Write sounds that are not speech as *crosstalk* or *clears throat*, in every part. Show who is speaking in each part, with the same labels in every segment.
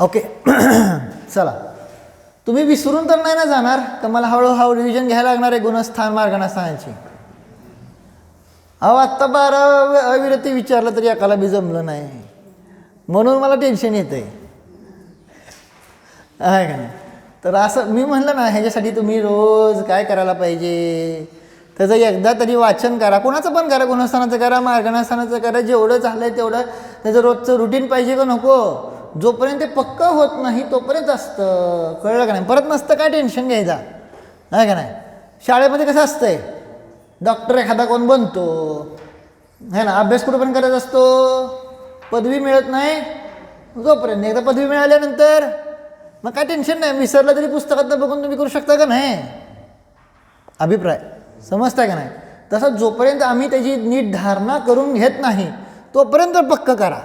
Speaker 1: Okay. *clears throat* चला. तुम्ही विसरून तर नाही ना जाणार तर मला हळूहळू रिव्हिजन घ्यायला लागणार आहे गुणस्थान मार्गणस्थानाची अहो आत्ता बारा अविरती विचारलं तरी एकाला बी जमलं नाही. म्हणून मला टेन्शन येतं आहे आहे का नाही? तर असं मी म्हणलं ना ह्याच्यासाठी तुम्ही रोज काय करायला पाहिजे? त्याचं एकदा तरी वाचन करा. कोणाचं पण करा गुणस्थानाचं करा मार्गणास्थानाचं करा जेवढं झालं तेवढं. त्याचं रोजचं रुटीन पाहिजे का नको? जोपर्यंत ते पक्कं होत नाही तोपर्यंत असतं. कळलं का नाही? परत नसतं काय टेन्शन घ्यायचा? आहे का नाही? शाळेमध्ये कसं असतं आहे डॉक्टर एखादा कोण बनतो. है ना? अभ्यास कुठं पण करत असतो. पदवी मिळत नाही. जोपर्यंत एकदा पदवी मिळाल्यानंतर मग काय टेन्शन नाही? विसरलं तरी पुस्तकातनं बघून तुम्ही करू शकता का नाही? अभिप्राय. समजता का नाही? तसं जोपर्यंत आम्ही त्याची नीट धारणा करून घेत नाही तोपर्यंत पक्क करा.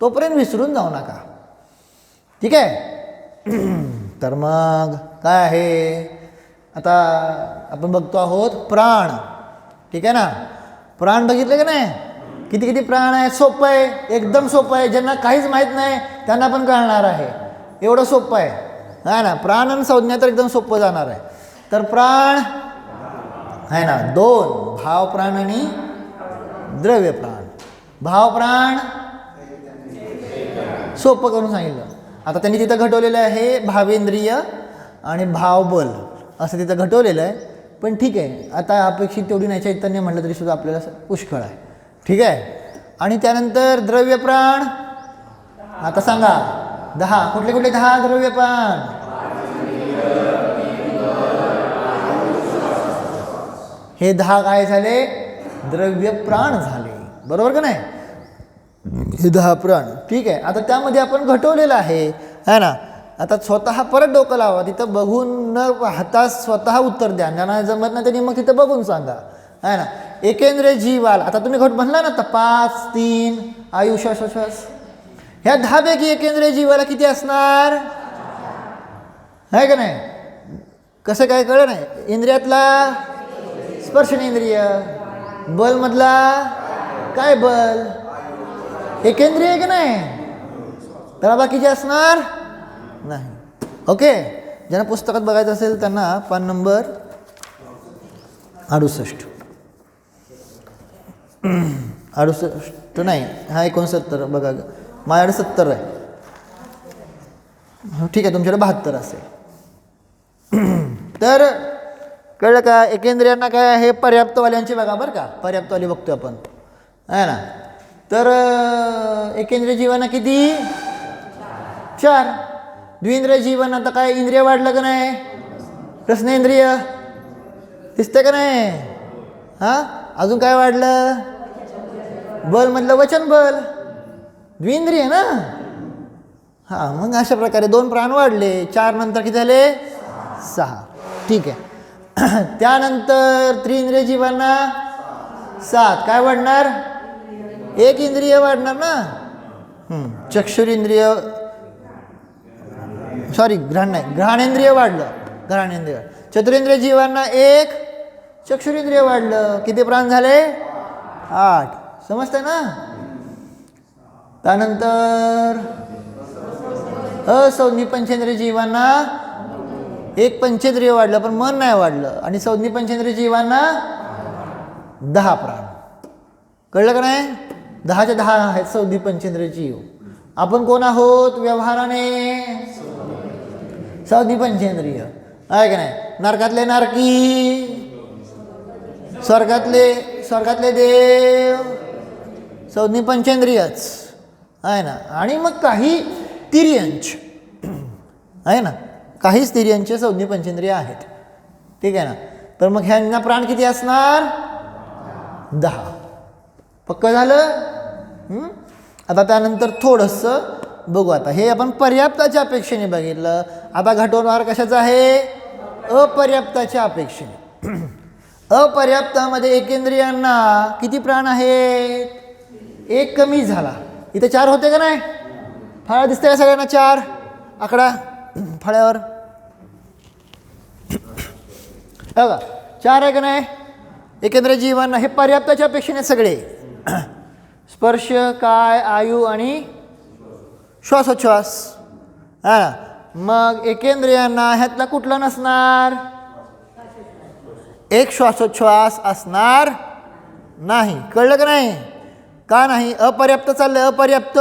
Speaker 1: तोपर्यंत विसरून जाऊ नका. ठीक आहे? तर मग काय आहे? आता आपण बघतो आहोत प्राण. ठीक आहे ना? प्राण बघितले की नाही? किती किती प्राण आहे? सोपं आहे. एकदम सोपं आहे. ज्यांना काहीच माहीत नाही त्यांना पण कळणार आहे. एवढं सोपं आहे. हा ना? प्राण आणि संज्ञा तर एकदम सोपं जाणार आहे. तर प्राण आहे ना? दोन. भाव प्राण आणि द्रव्य प्राण. भाव प्राण सोपं करून सांगितलं. आता त्यांनी तिथं घटवलेलं आहे भावेंद्रिय आणि भावबल असं तिथं घटवलेलं आहे. पण ठीक आहे आता अपेक्षित तेवढी नाही. चैतन्य म्हटलं तरी सुद्धा आपल्याला पुष्कळ आहे. ठीक आहे? आणि त्यानंतर द्रव्य प्राण आता सांगा दहा. कुठले कुठले? दहा द्रव्य प्राण हे दहा काय झाले? द्रव्य प्राण झाले. बरोबर का नाही? हे दहा प्राण. ठीक आहे? आता त्यामध्ये आपण घटवलेलं आहे. है ना? आता स्वतः परत डोकं लावा. तिथं बघून न पाहता स्वतः उत्तर द्या. ज्यांना जमत नाही त्यांनी मग तिथं बघून सांगा. है ना? एकेंद्र जीवाल आता तुम्ही घट म्हणला ना तर पाच तीन आयु श्वास ह्या दहापैकी एकेंद्रिय जीवाला किती असणार? आहे का नाही? कसं काय कळलं नाही? इंद्रियातला स्पर्शनेंद्रिय बलमधला काय बल? एकेंद्रिय आहे का नाही? त्याला बाकीचे असणार नाही. ओके. ज्यांना पुस्तकात बघायचं असेल त्यांना पान नंबर अडुसष्ट. *clears throat* अडुसष्ट नाही हा एकोणसत्तर बघा. माझ्याकडे सत्तर आहे. हो, ठीक आहे तुमच्याकडे बहात्तर असेल. *clears throat* तर कळलं का? एकेंद्रियांना काय आहे? पर्याप्तवाल्यांची बघा बरं का. पर्याप्तवाली बघतोय आपण. आहे ना? तर एकेंद्रिय जीवन किती? चार. द्विंद्रिय जीवन आता काय इंद्रिय वाढलं का नाही? रसनेंद्रिय दिसतंय का नाही? हां? अजून काय वाढलं? बल म्हटलं वचन बल. द्विंद्रिय ना? हां मग अशा प्रकारे दोन प्राण वाढले. चार नंतर किती झाले? सहा. ठीक आहे. *clears throat* त्यानंतर त्रिंद्रिय जीवांना सात. काय वाढणार? एक इंद्रिय वाढणार ना? चक्षुर इंद्रिय सॉरी ग्रहण नाही. घ्राणेंद्रिय वाढलं. घ्राणेंद्रिय चतुरेंद्रिय जीवांना एक चक्षुरेंद्रिय वाढलं. किती प्राण झाले? आठ. समजतंय ना? त्यानंतर असंज्ञी पंचेंद्रिय जीवांना एक पंचेंद्रिय वाढलं पण मन नाही वाढलं. आणि संज्ञी पंचेंद्रिय जीवांना दहा प्राण. कळलं का नाही? दहाच्या दहा आहेत सौदी पंचेंद्रिय जीव आपण कोण आहोत? व्यवहाराने. सौदी पंचेंद्रिय. आहे का नाही? नरकातले नारकी. स्वर्गातले स्वर्गातले देव. सौदी पंचेंद्रियच. आहे ना? आणि मग काही तिर्यंच. आहे ना? काहीच तिर्यंचे संज्ञी पंचेंद्रिय आहेत. ठीक आहे ना? तर मग ह्यांना प्राण किती असणार? दहा. पक्क झालं? आता त्यानंतर थोडंसं बघू आता. हे आपण पर्याप्ताच्या अपेक्षेने बघितलं. आता घटवणार कशाचं आहे? अपर्याप्ताच्या अपेक्षेने. *clears throat* अपर्याप्तामध्ये एकेंद्रियांना किती प्राण आहेत? एक कमी झाला. इथे चार होते का नाही? फळा दिसते का सगळ्यांना? चार. आकडा. *clears throat* फळ्यावर. *clears throat* बघा. चार आहे का नाही? एकेंद्र जीवन हे पर्याप्ताच्या अपेक्षेने सगळे. स्पर्श काय आयु आणि श्वासोच्छ्वास. हा. मग एकेंद्रियांना ह्यातला कुठला नसणार? एक श्वासोच्छ्वास असणार नाही. कळलं का नाही? का नाही? अपर्याप्त चाललं अपर्याप्त.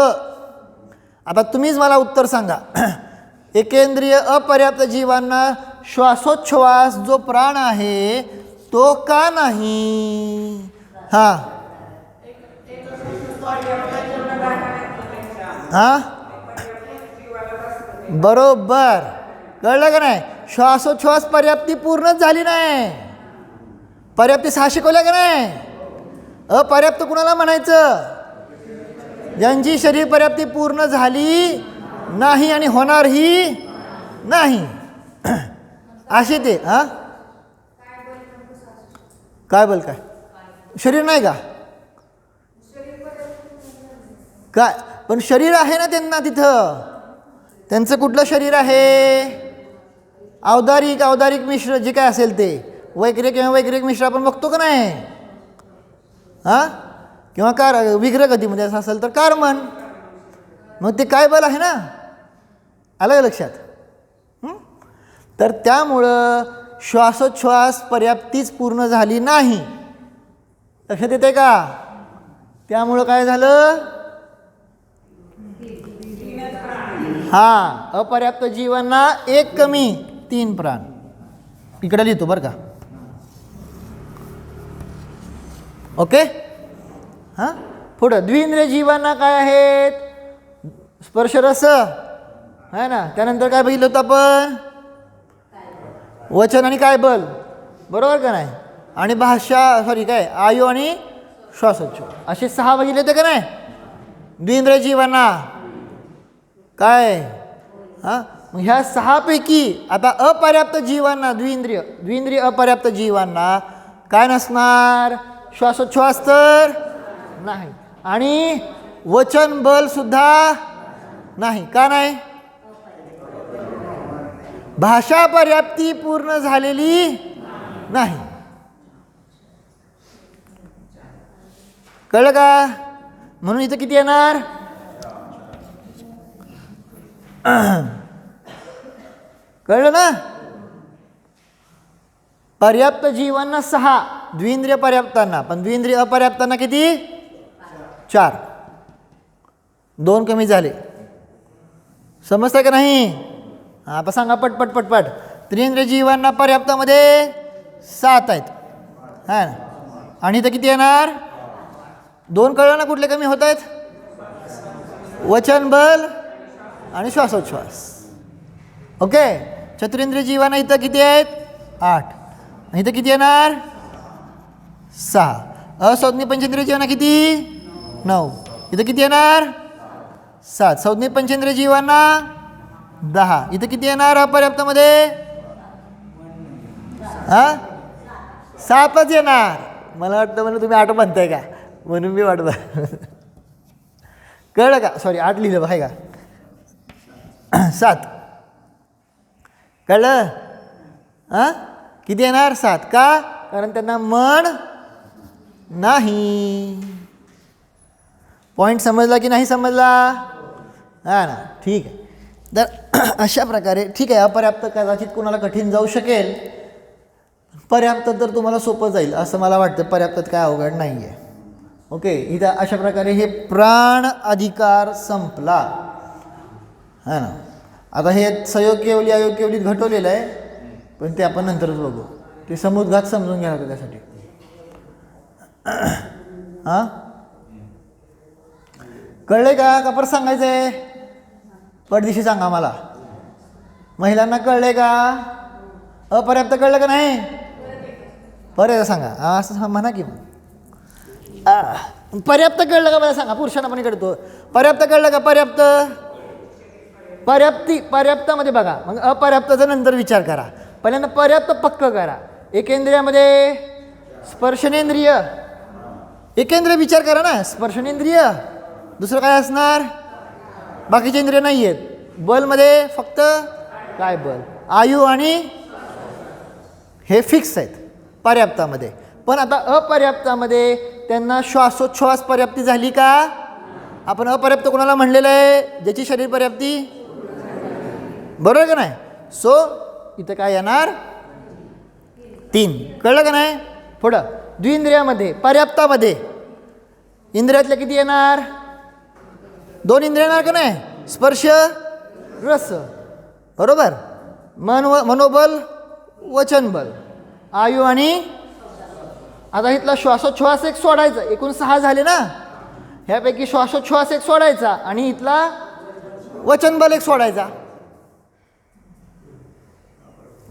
Speaker 1: आता तुम्हीच मला उत्तर सांगा. *clears throat* एकेंद्रिय अपर्याप्त जीवांना श्वासोच्छ्वास जो प्राण आहे तो का नाही? हां. हां? बरोबर. कळलं का नाही? श्वासोच्छ्वास पर्याप्ती पूर्णच झाली नाही. पर्याप्ती सहा शिकवल्या का नाही? अपर्याप्त कुणाला म्हणायचं? ज्यांची शरीर पर्याप्ती पूर्ण झाली नाही आणि होणारही नाही. *clears throat* असे ते हां? काय बोल काय शरीर नाही का? काय? पण शरीर आहे ना त्यांना तिथं. त्यांचं कुठलं शरीर आहे? अवधारिक अवधारिक मिश्र जे काय असेल ते. वैक्रिक किंवा वैक्रिक मिश्र आपण बघतो का नाही? हां? किंवा कार विग्रह गतीमध्ये म्हणजे असं असेल तर कारमन. मग ते काय बल आहे ना? आलं का लक्षात? तर त्यामुळं श्वासोच्छ्वास पर्याप्तीच पूर्ण झाली नाही. लक्षात येते का? त्यामुळं काय झालं? हां. अपर्याप्त जीवांना एक कमी तीन प्राण. इकडे लिहितो बरं का. ओके? हां? पुढं द्विंद्रिय जीवांना काय आहेत? स्पर्शरस. आहे ना? त्यानंतर काय बघितलं होतं आपण? वचन आणि काय बल. बरोबर का नाही? आणि भाषा सॉरी काय? आयु आणि श्वासोच्छ्वास. असे सहा बघितले होते का नाही? द्विंद्रिय जीवांना. काय? हां? मग ह्या सहापैकी आता अपर्याप्त जीवांना द्विंद्रिय द्विंद्रिय अपर्याप्त जीवांना काय नसणार? श्वासोच्छ्वास तर नाही. आणि वचन बल सुद्धा नाही. का नाही? भाषा पर्याप्ती पूर्ण झालेली नाही. कळलं का? म्हणून इथं किती येणार? *clears throat* कळलं ना? पर्याप्त जीवांना सहा द्विंद्रिय पर्याप्तांना. पण द्विंद्रिय अपर्याप्तांना किती? चार. दोन कमी झाले. समजतंय का नाही? हां आता सांगा पटपट पटपट त्रिंद्रिय जीवांना पर्याप्तामध्ये सात आहेत. हा आणि इथं किती येणार? दोन कळलं ना कुठले कमी होत आहेत? वचन बल आणि श्वासोच्छ्वास. ओके? चतुरेंद्र जीवांना इथं किती आहेत? आठ. आणि इथं किती येणार? सहा. असंज्ञ पंचेंद्रिय जीवांना किती? नऊ. इथं किती येणार? सात. संज्ञ पंचेंद्रिय जीवांना दहा. इथं किती येणार अपर्याप्तमध्ये? हां? सातच येणार. मला वाटतं म्हणून तुम्ही आठ म्हणताय का? म्हणून मी वाटतं कळलं का? सॉरी आठ लिहिलं आहे का? *clears throat* सात. कळलं? हां किती येणार? सात. का? कारण त्यांना मन नाही. पॉईंट समजला की नाही समजला? हां ना. ठीक आहे. तर *clears throat* अशा प्रकारे ठीक आहे अपर्याप्त कदाचित कोणाला कठीण जाऊ शकेल. पर्याप्त तर तुम्हाला सोपं जाईल असं मला वाटतं. पर्याप्तात काय अवघड नाही आहे ओके? इथं अशा प्रकारे हे प्राण अधिकार संपला. हां ना. आता हे सहयोग अयोग्यवलीत अयोग घटवलेलं आहे पण ते आपण नंतरच बघू. ते समुद्घात समजून घ्या त्यासाठी. *clears throat* हां? कळले का? का परत सांगायचं आहे पडदिशी सांगा मला. महिलांना कळले का? अपर्याप्त कळलं का नाही? परत सांगा. असं म्हणा की मग. पर्याप्त कळलं का? मला सांगा. पुरुषांना पण कळतो. पर्याप्त कळलं का? पर्याप्त? पर्याप्ती पर्याप्तामध्ये बघा. मग अपर्याप्ताचा नंतर विचार करा. पहिल्यांदा पर्याप्त पक्क करा. एकेंद्रियामध्ये स्पर्शनेंद्रिय. एकेंद्रिय विचार करा ना. स्पर्शनेंद्रिय. दुसरं काय असणार? बाकीचे इंद्रिय नाही आहेत बलमध्ये फक्त काय बल? आयु आणि हे फिक्स आहेत. पर्याप्तामध्ये. पण आता अपर्याप्तामध्ये त्यांना श्वासोच्छ्वास पर्याप्ती झाली का? आपण अपर्याप्त कोणाला म्हणलेलं आहे? ज्याची शरीर पर्याप्ती बरोबर का नाही? सो इथं काय येणार? तीन. कळलं का नाही? पुढं. द्विंद्रियामध्ये पर्याप्तामध्ये. इंद्रियातल्या किती येणार? दोन इंद्रिय येणार का नाही? स्पर्श रस. बरोबर? मन व मनोबल वचनबल. आयु आणि आता इथला श्वासोच्छ्वास एक सोडायचा. एकूण सहा झाले ना? ह्यापैकी श्वासोच्छ्वास एक सोडायचा आणि इथला वचनबल एक सोडायचा.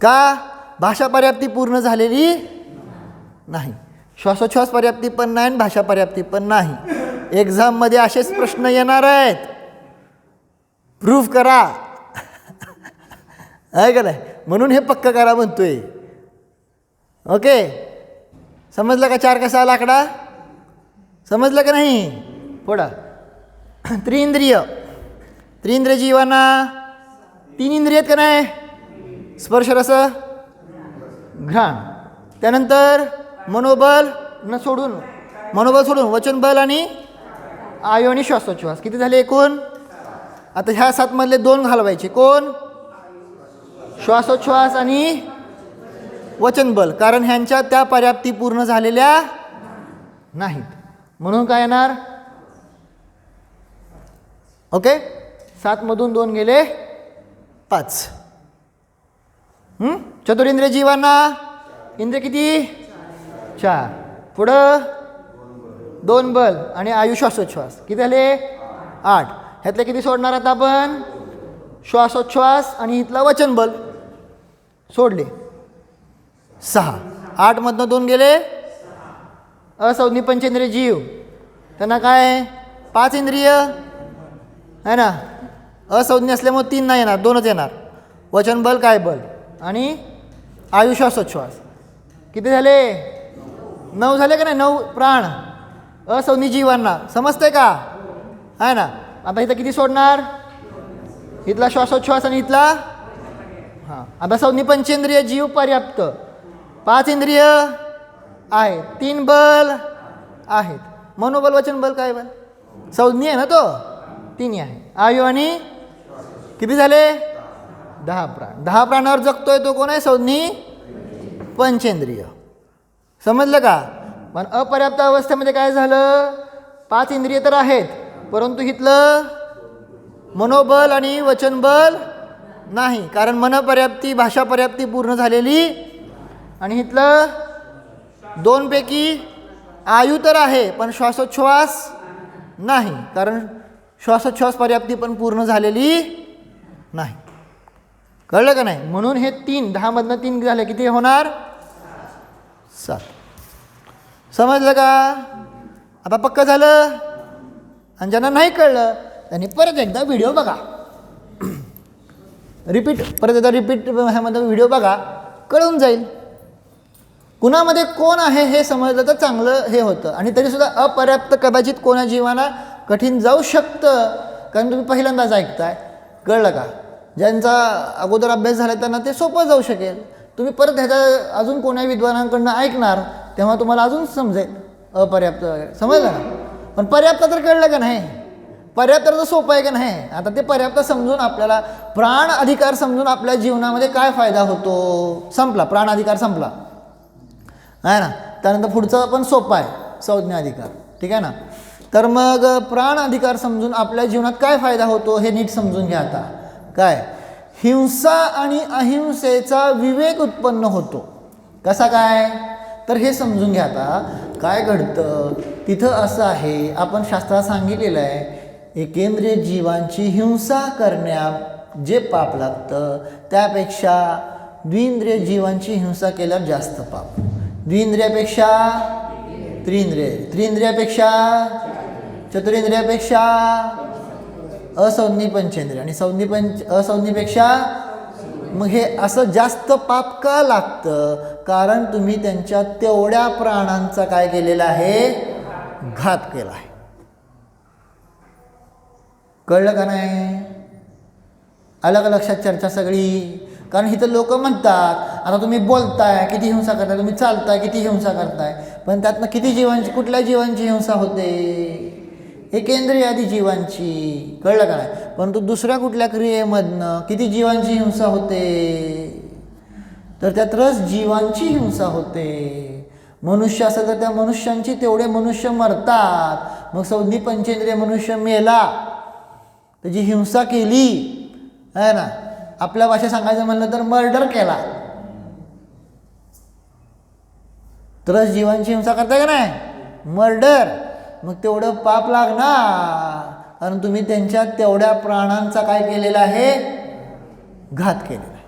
Speaker 1: का? भाषा पर्याप्ती पूर्ण झालेली नाही. श्वासोच्छ्वास पर्याप्ती पण नाही आणि भाषा पर्याप्ती पण नाही. एक्झाममध्ये असेच प्रश्न येणार आहेत. प्रूफ करा. आहे का नाही? म्हणून हे पक्क करा म्हणतोय. ओके समजलं का चार कसा आला आकडा समजलं का नाही? पुढं *clears throat* त्रिइंद्रिय. त्रिइंद्रिय जीवाना तीन इंद्रिय आहेत का नाही? स्पर्शरस घ्राण. त्यानंतर मनोबल न सोडून मनोबल सोडून वचनबल आणि आयो आणि श्वासोच्छ्वास. किती झाले एकूण? आता ह्या सातमधले दोन घालवायचे. कोण? श्वासोच्छ्वास आणि वचनबल कारण ह्यांच्या त्या पर्याप्ती पूर्ण झालेल्या नाहीत. म्हणून काय येणार? ओके? सातमधून दोन गेले पाच. चतुरेंद्रिय जीवांना? इंद्र किती? चार. पुढं? दोन बल आणि आयु श्वासोच्छ्वास किती झाले? आठ. ह्यातले किती सोडणार आता आपण? श्वासोच्छ्वास आणि इथला वचन बल सोडले. सहा. आठमधनं दोन गेले? असंज्ञी पंचेंद्रिय जीव. त्यांना काय? पाच इंद्रिय? आहे ना? असंज्ञ असल्यामुळे तीन नाही येणार. दोनच येणार. वचन बल काय बल? आणि आयु श्वासोच्छ्वास किती झाले? नऊ झाले का नाही? नऊ प्राण. असंज्ञी जीवांना. समजतंय का? आहे ना? आता इथं किती सोडणार? इथला श्वासोच्छ्वास आणि इथला? हां. आता संज्ञी पंचेंद्रिय जीव पर्याप्त. पाच इंद्रिय आहे तीन बल आहेत. मनोबल वचन बल काय बल? सौज्ञी आहे ना तो? तिन्ही आहे. आयु आणि किती झाले? दहा प्राण. दहा प्राणावर जगतोय तो कोण आहे? संज्ञी पंचेंद्रिय. समजलं का? पण अपर्याप्त अवस्थेमध्ये काय झालं? पाच इंद्रिय तर आहेत परंतु इथलं मनोबल आणि वचनबल नाही. कारण मनपर्याप्ती भाषा पर्याप्ती पूर्ण झालेली आणि इथलं दोनपैकी आयु तर आहे पण श्वासोच्छ्वास नाही. कारण श्वासोच्छ्वास पर्याप्ती पण पूर्ण झालेली नाही. कळलं का नाही? म्हणून हे तीन दहामधनं तीन झाले. किती होणार? सात. समजलं का? आता पक्कं झालं. आणि ज्यांना नाही कळलं त्यांनी परत एकदा व्हिडिओ बघा. *clears throat* रिपीट परत एकदा रिपीट ह्यामध्ये व्हिडिओ बघा. कळून जाईल. कुणामध्ये कोण आहे हे समजलं तर चांगलं हे होतं. आणि तरीसुद्धा अपर्याप्त कदाचित कोणा जीवाला कठीण जाऊ शकतं. कारण तुम्ही पहिल्यांदाच ऐकताय. कळलं का? ज्यांचा अगोदर अभ्यास झाला त्यांना ते सोपं जाऊ शकेल. तुम्ही परत ह्याचा अजून कोण्या विद्वानांकडनं ऐकणार तेव्हा तुम्हाला अजून समजेल. अपर्याप्त वगैरे. समजलं ना? पण पर्याप्त तर कळलं का नाही? पर्याप्त तर सोपं आहे का नाही? आता ते पर्याप्त समजून आपल्याला प्राण अधिकार समजून आपल्या जीवनामध्ये काय फायदा होतो? संपला. प्राण अधिकार संपला. आहे ना? त्यानंतर पुढचं पण सोपं आहे. संज्ञा अधिकार. ठीक आहे ना? तर मग प्राण अधिकार समजून आपल्या जीवनात काय फायदा होतो हे नीट समजून घ्या आता. काय? हिंसा आणि अहिंसेचा विवेक उत्पन्न होतो. कसा काय? तर हे समजून घ्या आता. काय घडतं? तिथं असं आहे आपण शास्त्रात सांगितलेलं आहे एकेंद्रिय जीवांची हिंसा करण्यात जे पाप लागतं त्यापेक्षा द्विंद्रिय जीवांची हिंसा केल्यावर जास्त पाप. द्विंद्रियापेक्षा त्रिंद्रिय. त्रिंद्रियापेक्षा चतुरेंद्रियापेक्षा असंज्ञी पंचेंद्रिय आणि संज्ञी पंच असंज्ञीपेक्षा मग हे असं जास्त पाप का लागतं? कारण तुम्ही त्यांच्या तेवढ्या प्राणांचा काय केलेला आहे? घात केला आहे. कळलं का नाही? अलग लक्षात चर्चा सगळी. कारण इथं लोक म्हणतात आता तुम्ही बोलताय किती हिंसा करताय तुम्ही चालताय किती हिंसा करताय. पण त्यातनं किती जीवांची कुठल्या जीवांची हिंसा होते? एकेंद्रिय आधी जीवांची कळलं का नाही? परंतु दुसऱ्या कुठल्या क्रियेमधनं किती जीवांची हिंसा होते? तर त्यात रस जीवांची हिंसा होते. मनुष्य असेल तर त्या मनुष्यांची तेवढे मनुष्य मरतात. मग सौदी पंचेंद्रिय मनुष्य मेला. त्याची हिंसा केली आहे ना? आपल्या भाषेत सांगायचं म्हणलं तर मर्डर केला. तरच जीवांची हिंसा करताय का नाही? मर्डर. मग तेवढं पाप लागणार. कारण तुम्ही त्यांच्या तेवढ्या प्राणांचा काय केलेला आहे? घात केलेला आहे.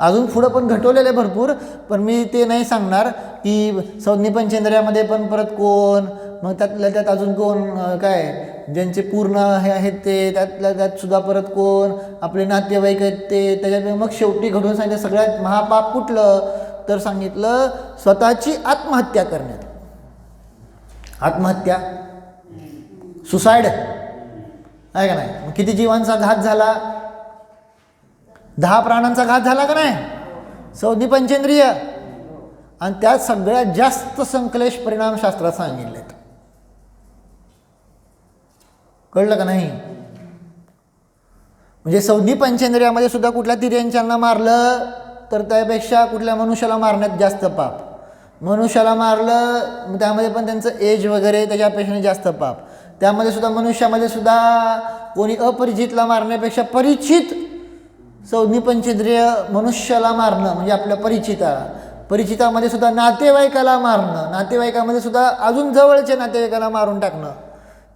Speaker 1: अजून पुढं पण घटवलेलं आहे भरपूर पण मी ते नाही सांगणार की संज्ञी पंचेंद्रियामध्ये पण परत कोण मग त्यातल्या त्यात अजून कोण काय ज्यांचे पूर्ण हे आहेत ते त्यातल्या त्यात सुद्धा परत कोण आपले नातेवाईक आहेत ते त्याच्यात मग शेवटी घडून सांगितलं सगळ्यात महापाप कुठलं? तर सांगितलं स्वतःची आत्महत्या करण्यात. आत्महत्या? सुसाईड आहे का नाही? मग किती जीवांचा घात झाला? दहा प्राणांचा घात झाला का नाही? चौदी पंचेंद्रिय? आणि त्यात सगळ्यात जास्त संकलेश परिणाम शास्त्रात सांगितलेत. कळलं का नाही? म्हणजे सौदी पंचेंद्रियामध्ये सुद्धा कुठल्या तिर्यांच्यांना मारलं तर त्यापेक्षा कुठल्या मनुष्याला मारण्यात जास्त पाप. मनुष्याला मारलं मग त्यामध्ये पण त्यांचं एज वगैरे त्याच्यापेक्षा जास्त पाप. त्यामध्ये सुद्धा मनुष्यामध्ये सुद्धा कोणी अपरिचितला मारण्यापेक्षा परिचित चौनी पंचेंद्रिय मनुष्याला मारणं म्हणजे आपल्या परिचिताला. परिचितामध्ये सुद्धा नातेवाईकाला मारणं नातेवाईकामध्ये सुद्धा अजून जवळच्या नातेवाईकाला मारून टाकणं.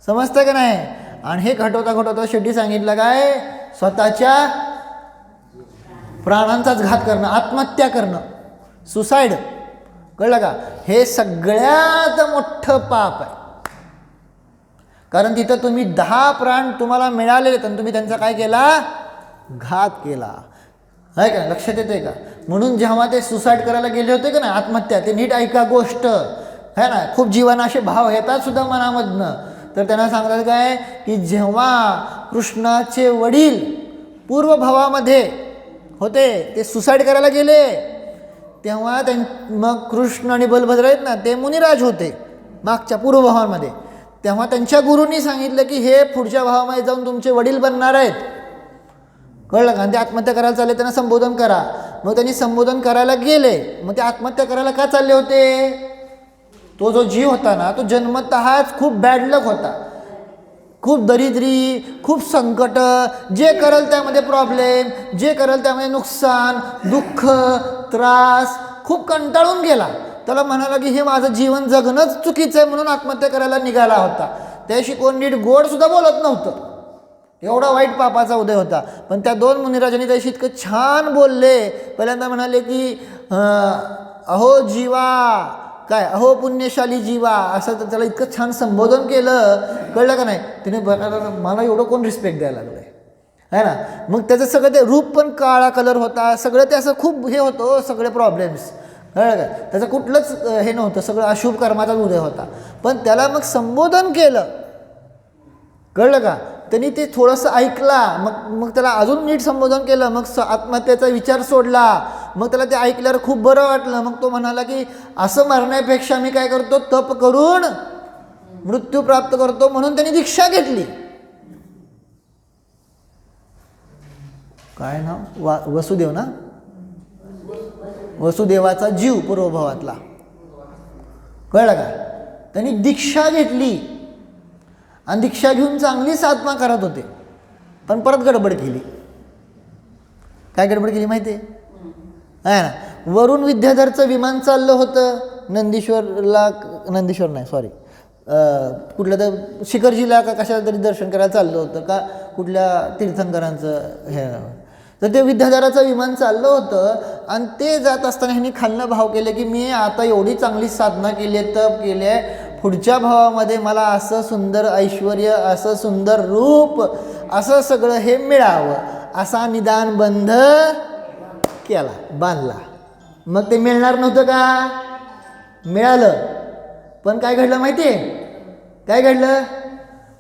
Speaker 1: समजतं का नाही? आणि हे घटवता घटवता शेवटी सांगितलं काय? स्वतःच्या प्राणांचाच घात करणं आत्महत्या करणं. सुसाईड कळलं का? हे सगळ्यात मोठं पाप आहे. कारण तिथं तुम्ही दहा प्राण तुम्हाला मिळालेले आणि तुम्ही त्यांचा काय केला? घात केला. आहे का? लक्षात येते का? म्हणून जेव्हा ते सुसाईड करायला गेले होते का ना आत्महत्या ते नीट ऐका गोष्ट. है ना? खूप जीवनाचे भाव येतात सुद्धा मनामधनं. तर त्यांना सांगतात काय? की जेव्हा कृष्णाचे वडील पूर्वभावामध्ये होते ते सुसाईड करायला गेले तेव्हा त्यां मग कृष्ण आणि बलभद्र आहेत ना ते मुनिराज होते मागच्या पूर्वभावामध्ये तेव्हा त्यांच्या गुरुंनी सांगितलं की हे पुढच्या भावामध्ये जाऊन तुमचे वडील बनणार आहेत. कळलं का? ते आत्महत्या करायला चालले त्यांना संबोधन करा. मग त्यांनी संबोधन करायला गेले. मग ते आत्महत्या करायला का चालले होते? तो जो जीव होता ना तो जन्मतःच खूप बॅड लक होता. खूप दरिद्री खूप संकट जे करल त्यामध्ये प्रॉब्लेम जे करल त्यामध्ये नुकसान दुःख त्रास खूप कंटाळून गेला. त्याला म्हणाला की हे माझं जीवन जगणंच चुकीचं आहे म्हणून आत्महत्या करायला निघाला होता. त्याशी कोण नीट गोडसुद्धा बोलत नव्हतं. एवढा वाईट पापाचा उदय होता. पण त्या दोन मुनिराजांनी त्याशी इतकं छान बोलले. पहिल्यांदा म्हणाले की अहो जीवा काय? अहो पुण्यशाली जीवा. असं तर त्याला इतकं छान संबोधन केलं. कळलं का नाही? तिने बघायला मला एवढं कोण रिस्पेक्ट द्यायला लागलं आहे ना? मग त्याचं सगळं ते रूप पण काळा कलर होता. सगळं ते असं खूप हे होतं सगळे प्रॉब्लेम्स कळलं का? त्याचं कुठलंच हे नव्हतं. सगळं अशुभ कर्माचाच उदय होता. पण त्याला मग संबोधन केलं. कळलं का? त्यांनी ते थोडंसं ऐकला. मग मग त्याला अजून नीट संबोधन केलं. मग स आत्महत्येचा विचार सोडला. मग त्याला ते ऐकल्यावर खूप बरं वाटलं. मग तो म्हणाला की असं मरण्यापेक्षा मी काय करतो? तप करून मृत्यू प्राप्त करतो. म्हणून त्यांनी दीक्षा घेतली. काय नाव? वा वसुदेव ना? वसुदेवाचा जीव पूर्वभावातला कळलं का? त्यांनी दीक्षा घेतली. आणि दीक्षा घेऊन चांगली साधना करत होते. पण परत गडबड केली. काय गडबड केली माहिती आहे ना? वरून विद्याधरचं विमान चाललं होतं. नंदीश्वरला नंदीश्वर नाही सॉरी कुठल्या तर शिखरजीला का कशाला तरी दर्शन करायला चाललं होतं का? कुठल्या तीर्थंकरांचं हे. तर ते विद्याधराचं विमान चाललं होतं आणि ते जात असताना ह्यांनी खालनं भाव केले की मी आता एवढी चांगली साधना केली आहे तप केली आहे. पुढच्या भावामध्ये मला असं सुंदर ऐश्वर असं सुंदर रूप असं सगळं हे मिळावं. असा निदान बंध केला बांधला. मग ते मिळणार नव्हतं का? मिळालं. पण काय घडलं माहिती आहे काय घडलं?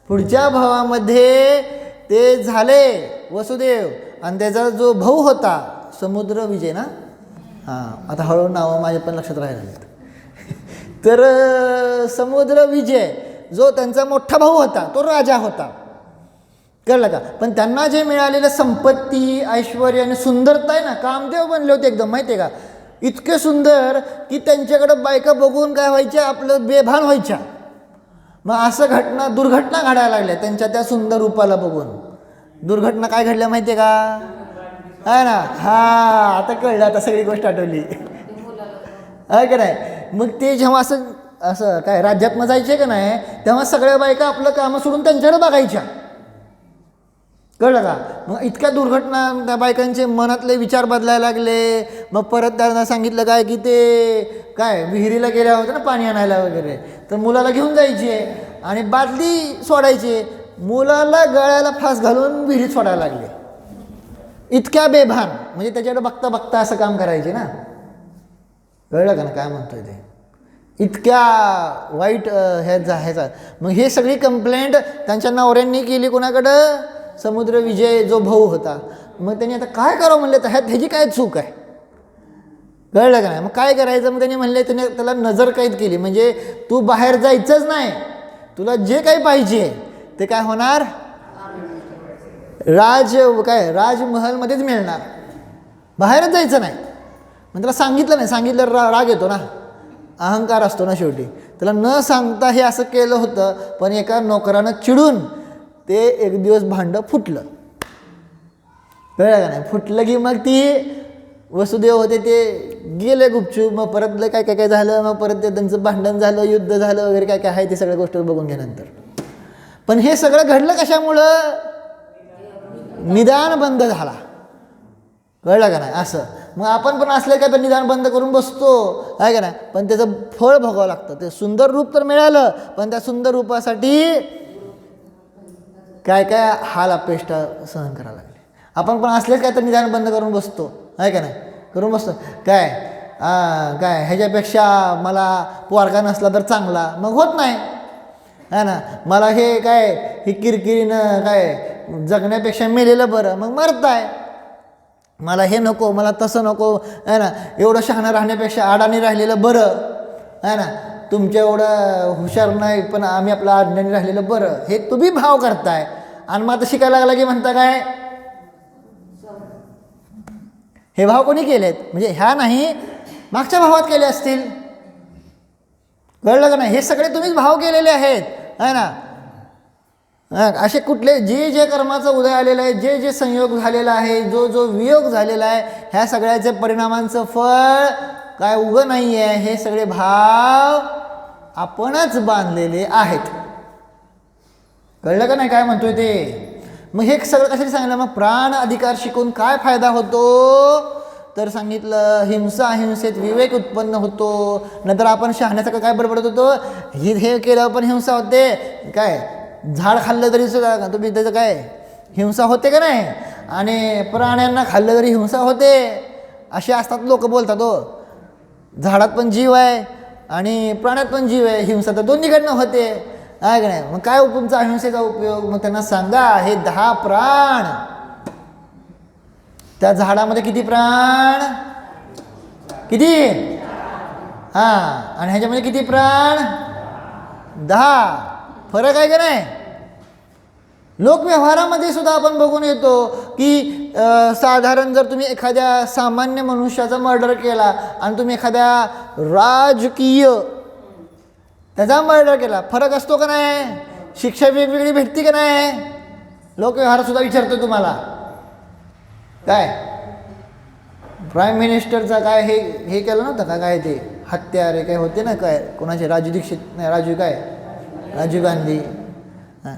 Speaker 1: पुढच्या भावामध्ये ते झाले वसुदेव. आणि त्याचा जो भाऊ होता समुद्र विजय ना? हां आता हळूहळू नावं माझ्या पण लक्षात राहायला तर समुद्र विजय जो त्यांचा मोठा भाऊ होता तो राजा होता. कळलं का? पण त्यांना जे मिळालेलं संपत्ती ऐश्वर आणि सुंदरता आहे ना कामदेव बनले होते एकदम माहिती आहे का? इतके सुंदर की त्यांच्याकडं बायका बघून काय व्हायच्या? आपलं बेभान व्हायच्या. मग असं घटना दुर्घटना घडायला लागल्या त्यांच्या त्या सुंदर रूपाला बघून. दुर्घटना काय घडल्या माहिती आहे का? आहे ना? हा आता कळलं आता सगळी गोष्ट आठवली. आहे का नाही? मग ते जेव्हा असं असं काय राज्यात मग जायचे का नाही तेव्हा सगळ्या बायका आपलं कामं सोडून त्यांच्याकडे बघायच्या. कळलं का? मग इतक्या दुर्घटना त्या बायकांचे मनातले विचार बदलायला लागले. मग परत त्यांना सांगितलं काय की ते काय विहिरीला गेल्या होत्या ना पाणी आणायला वगैरे. तर मुलाला घेऊन जायचे आणि बादली सोडायचे. मुलाला गळ्याला फास घालून विहिरीत सोडायला लागले. इतक्या बेभान. म्हणजे त्याच्याकडे बघता बघता असं काम करायचे ना. कळलं का ना काय म्हणतोय ते? इतक्या वाईट अं, ह्याचा ह्याचा मग हे सगळी कंप्लेंट त्यांच्या नवऱ्यांनी केली कोणाकडं? समुद्र विजय जो भाऊ होता. मग त्यांनी आता काय करावं म्हणलं? तर ह्यात ह्याची काय चूक आहे? कळलं का नाही? मग काय करायचं? मग त्यांनी म्हणले त्याने त्याला नजर कैद केली. म्हणजे तू बाहेर जायचंच नाही. तुला जे काही पाहिजे ते काय होणार? राज काय? राजमहलमध्येच मिळणार. बाहेरच जायचं नाही. मग त्याला सांगितलं नाही सांगितलं रा राग येतो ना. अहंकार असतो ना शेवटी. त्याला न सांगता हे असं केलं होतं पण एका नोकरानं चिडून ते एक दिवस भांडं फुटलं. कळलं का नाही? फुटलं की मग ती वसुदेव होते ते गेले गुपचूप मग परत काय काय काय झालं? मग परत ते त्यांचं भांडण झालं युद्ध झालं वगैरे काय काय आहे ते सगळ्या गोष्टी बघून घेनंतर पण हे सगळं घडलं कशामुळं? निदान बंद झाला. कळलं का नाही? असं. मग आपण पण असले काय तर निदान बंद करून बसतो आहे का नाही? पण त्याचं फळ भोगावं लागतं. ते सुंदर रूप तर मिळालं पण त्या सुंदर रूपासाठी काय काय हाल अपेष्टा सहन करावं लागले. आपण पण असलेच काय तर निदान बंद करून बसतो आहे का नाही? करून बसतो. काय? काय? ह्याच्यापेक्षा मला पोरगा नसला तर चांगला. मग होत नाही. है ना? मला हे काय हे किरकिरीनं काय जगण्यापेक्षा मेलेलं बरं. मग मरत आहे मला हे नको मला तसं नको आहे ना? एवढं शहाणं राहण्यापेक्षा अडाणी राहिलेलं बरं आहे ना? तुमच्या एवढं हुशार नाही पण आम्ही आपलं अज्ञानी राहिलेलं बरं. हे तुम्ही भाव करताय. आणि मग आता शिकायला लागला की म्हणता काय? हे भाव कोणी केलेत? म्हणजे ह्या नाही मागच्या भावात केले असतील. कळलं का नाही? हे सगळे तुम्हीच भाव केलेले आहेत है ना? असे कुठले जे जे कर्माचं उदय आलेलं आहे जे जे संयोग झालेला आहे जो जो वियोग झालेला आहे ह्या सगळ्याच्या परिणामांचं फळ काय उगं नाही आहे हे सगळे भाव आपणच बांधलेले आहेत. कळलं का नाही काय म्हणतोय ते? मग हे सगळं कशासाठी सांगितलं? मग प्राण अधिकार शिकून काय फायदा होतो? तर सांगितलं हिंसा हिंसेत विवेक उत्पन्न होतो. नंतर आपण शहाण्याचं काय बडबडत होतो? हे केलं पण हिंसा होते. काय? झाड खाल्लं तरी सुद्धा तुम्ही त्याचं काय हिंसा होते का नाही? आणि प्राण्यांना खाल्लं तरी हिंसा होते असे असतात लोक बोलतात हो. झाडात पण जीव आहे आणि प्राण्यात पण जीव आहे हिंसा तर दोन्हीकडनं होते. आहे का नाही? मग काय हो तुमचा अहिंसेचा उपयोग? मग त्यांना सांगा हे दहा प्राण. त्या झाडामध्ये किती प्राण? किती? हां. आणि ह्याच्यामध्ये किती प्राण? दहा. फरक आहे का नाही? लोकव्यवहारामध्ये सुद्धा आपण बघून येतो की साधारण जर तुम्ही एखाद्या सामान्य मनुष्याचा मर्डर केला आणि तुम्ही एखाद्या राजकीय त्याचा मर्डर केला फरक असतो का नाही? शिक्षा वेगवेगळी भेटते का नाही? लोकव्यवहार सुद्धा विचारतो तुम्हाला. काय? प्राईम मिनिस्टरचा काय हे हे केलं नव्हतं का? काय ते हत्या अरे काय होते ना? काय? कोणाचे? राजू दीक्षित नाही राजू काय? राजीव गांधी. हां.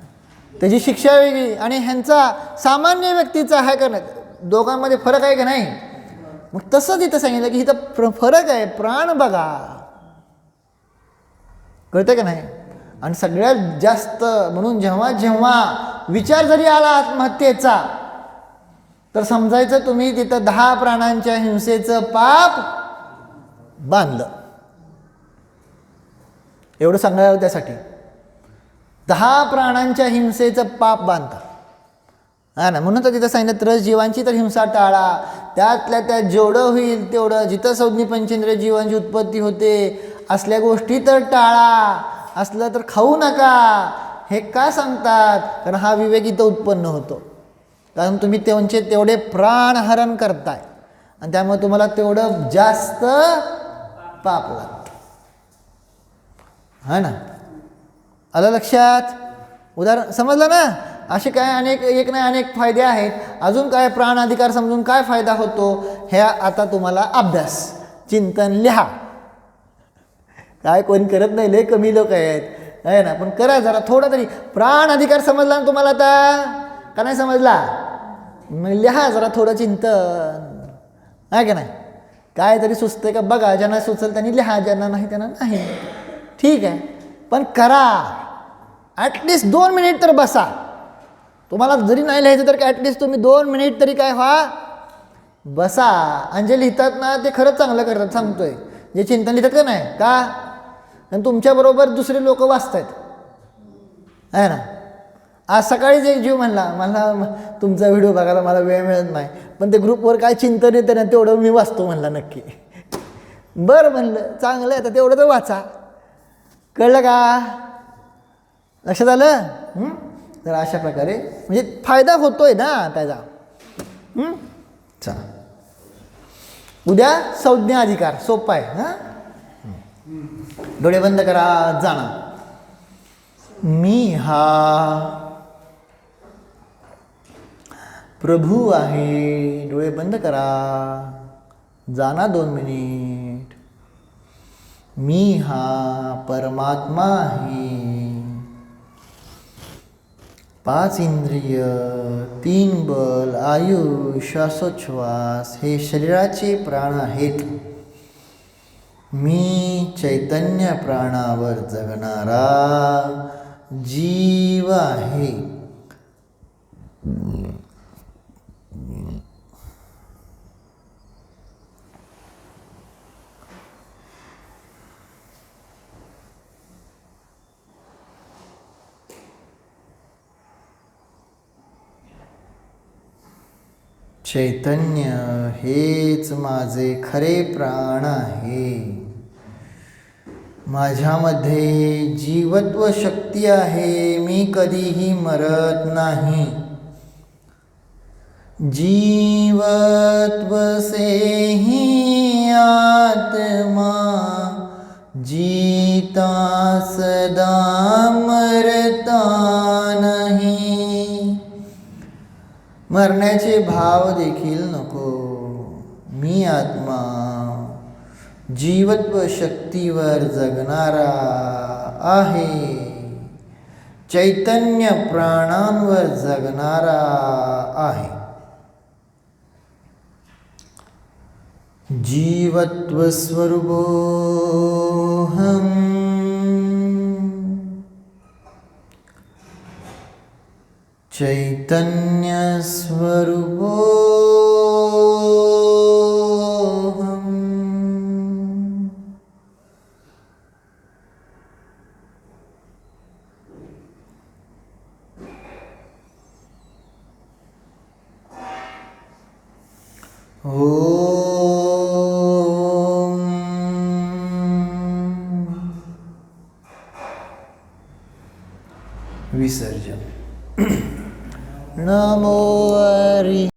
Speaker 1: त्याची शिक्षा वेगळी आणि ह्यांचा सामान्य व्यक्तीचा आहे का नाही दोघांमध्ये फरक आहे का नाही? मग तसं तिथं सांगितलं की इथं प्र फरक आहे प्राण बघा. कळतं का नाही? आणि सगळ्यात जास्त म्हणून जेव्हा जेव्हा विचार जरी आला आत्महत्येचा तर समजायचं तुम्ही तिथं दहा प्राणांच्या हिंसेचं पाप बांधलं. एवढं सांगायला त्यासाठी. दहा प्राणांच्या हिंसेचं पाप बांधता हा ना म्हणून तर तिथं सांगितलं त्रस जीवांची तर हिंसा टाळा. त्यातल्या त्यात जेवढं होईल तेवढं जिथं संज्ञी पंचेंद्रिय जीवांची उत्पत्ती होते असल्या गोष्टी तर टाळा. असलं तर खाऊ नका. हे का सांगतात? कारण हा विवेक इथं उत्पन्न होतो. कारण तुम्ही त्यांचे तेवढे प्राणहरण करताय. आणि त्यामुळे तुम्हाला तेवढं जास्त पाप लागतं. हा ना? आलं लक्षात? उदाहरण समजलं ना? असे काय अनेक एक नाही अनेक फायदे आहेत. अजून काय प्राण अधिकार समजून काय फायदा होतो? ह्या आता तुम्हाला अभ्यास चिंतन लिहा. काय कोणी करत नाही लय कमी लोक आहेत. आहे ना? पण करा जरा थोडा तरी. प्राण अधिकार समजला ना तुम्हाला आता? का नाही समजला? मग लिहा जरा थोडं चिंतन. आहे का नाही? काय तरी सुचतंय का? बघा ज्यांना सुचल त्यांनी लिहा ज्यांना नाही त्यांना नाही. ठीक आहे. पण करा. ॲटलिस्ट दोन मिनिट तर बसा. तुम्हाला जरी नाही लिहायचं तर ॲटलिस्ट तुम्ही दोन मिनिट तरी काय व्हा? बसा. आणि जे लिहितात ना ते खरंच चांगलं करतात सांगतोय. जे चिंतन लिहितात का नाही? का? आणि तुमच्याबरोबर दुसरे लोक वाचत आहेत आहे ना? आज सकाळीच एक जीव म्हणला मला तुमचा व्हिडिओ बघायला मला वेळ मिळत नाही. पण ते ग्रुपवर काय चिंतन येतं ना तेवढं मी वाचतो म्हणला नक्की. बरं म्हणलं चांगलं आहे तर तेवढं तर वाचा. कळलं का? लक्षात आलं? तर अशा प्रकारे म्हणजे फायदा होतोय ना त्याचा. चला. उद्या संज्ञा अधिकार सोपा आहे हां? डोळे बंद करा जाणा. मी हा प्रभू आहे. डोळे बंद करा. जाना दोन मिनिट. मी हा परमात्मा आहे. पाच इंद्रिय तीन बल आयु श्वासोच्छ्वास हे शरीराचे प्राण आहेत. मी चैतन्य प्राणावर जगणारा जीव आहे. चैतन्य हेच माझे खरे प्राण आहे. माझ्यामध्ये जीवत्व शक्ती आहे, मी कधीही मरत नाही. जीवत्व से ही आत्मा जीता सदा मरता मरण्याचे भाव देखील नको. मी आत्मा जीवत्व शक्तीवर जगणारा आहे. चैतन्य प्राणांवर जगणारा आहे. जीवत्व चैतन्यस्वरूपो